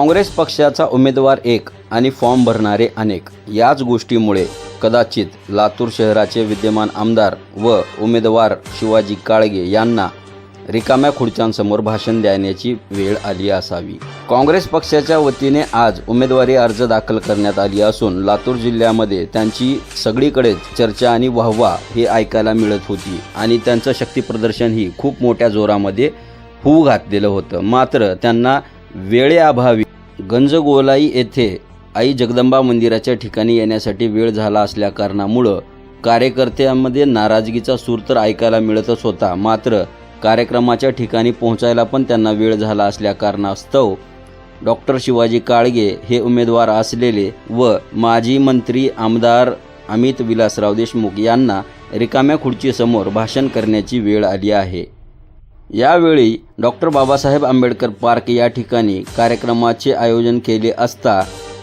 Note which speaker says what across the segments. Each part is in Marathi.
Speaker 1: काँग्रेस पक्षाचा उमेदवार एक आणि फॉर्म भरणारे अनेक. याच गोष्टीमुळे कदाचित लातूर शहराचे विद्यमान आमदार व उमेदवार शिवाजी काळगे यांना रिकाम्या खुर्च्यांसमोर भाषण देण्याची वेळ आली असावी. काँग्रेस पक्षाच्या वतीने आज उमेदवारी अर्ज दाखल करण्यात आली असून लातूर जिल्ह्यामध्ये त्यांची सगळीकडेच चर्चा आणि वाहवा हे ऐकायला मिळत होती आणि त्यांचं शक्तीप्रदर्शनही खूप मोठ्या जोरामध्ये होऊ घातलेलं होतं. मात्र त्यांना वेळेअभावी गंजगोलाई येथे आई जगदंबा मंदिराच्या ठिकाणी येण्यासाठी वेळ झाला असल्या कारणामुळं कार्यकर्त्यांमध्ये नाराजगीचा सूर तर ऐकायला मिळतच होता. मात्र कार्यक्रमाच्या ठिकाणी पोहोचायला पण त्यांना वेळ झाला असल्या कारणास्तव डॉक्टर शिवाजी काळगे हे उमेदवार असलेले व माजी मंत्री आमदार अमित विलासराव देशमुख यांना रिकाम्या खुर्चीसमोर भाषण करण्याची वेळ आली आहे. यावेळी डॉक्टर बाबासाहेब आंबेडकर पार्क या ठिकाणी कार्यक्रमाचे आयोजन केले असता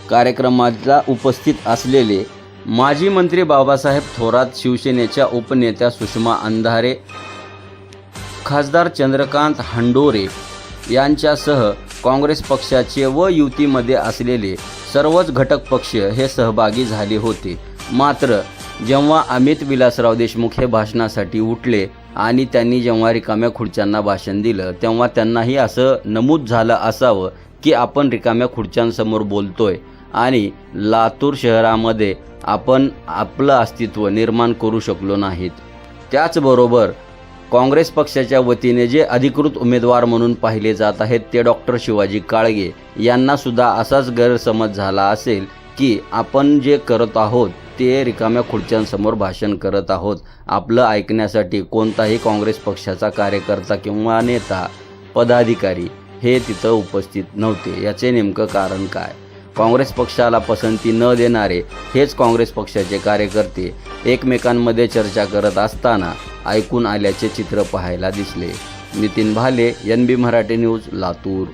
Speaker 1: कार्यक्रमाला उपस्थित असलेले माजी मंत्री बाबासाहेब थोरात शिवसेनेच्या उपनेत्या सुषमा अंधारे खासदार चंद्रकांत हंडोरे यांच्यासह काँग्रेस पक्षाचे व युतीमध्ये असलेले सर्वच घटक पक्ष हे सहभागी झाले होते. मात्र जेव्हा अमित विलासराव देशमुख हे भाषणासाठी उठले आणि त्यांनी जेव्हा रिकाम्या खुर्च्यांना भाषण दिलं तेव्हा त्यांनाही असं नमूद झालं असावं की आपण रिकाम्या खुर्च्यांसमोर बोलतोय आणि लातूर शहरामध्ये आपण आपलं अस्तित्व निर्माण करू शकलो नाहीत. त्याचबरोबर काँग्रेस पक्षाच्या वतीने जे अधिकृत उमेदवार म्हणून पाहिले जात आहेत ते डॉक्टर शिवाजी काळगे यांना सुद्धा असाच गैरसमज झाला असेल की आपण जे करत आहोत ते रिकाम्या खुर्च्यांसमोर भाषण करत आहोत. आपलं ऐकण्यासाठी कोणताही काँग्रेस पक्षाचा कार्यकर्ता किंवा नेता पदाधिकारी हे तिथं उपस्थित नव्हते. याचे नेमकं कारण काय? काँग्रेस पक्षाला पसंती न देणारे हेच काँग्रेस पक्षाचे कार्यकर्ते एकमेकांमध्ये चर्चा करत असताना ऐकून आल्याचे चित्र पाहायला दिसले. Nitin Bhale N B Marathi news Latur.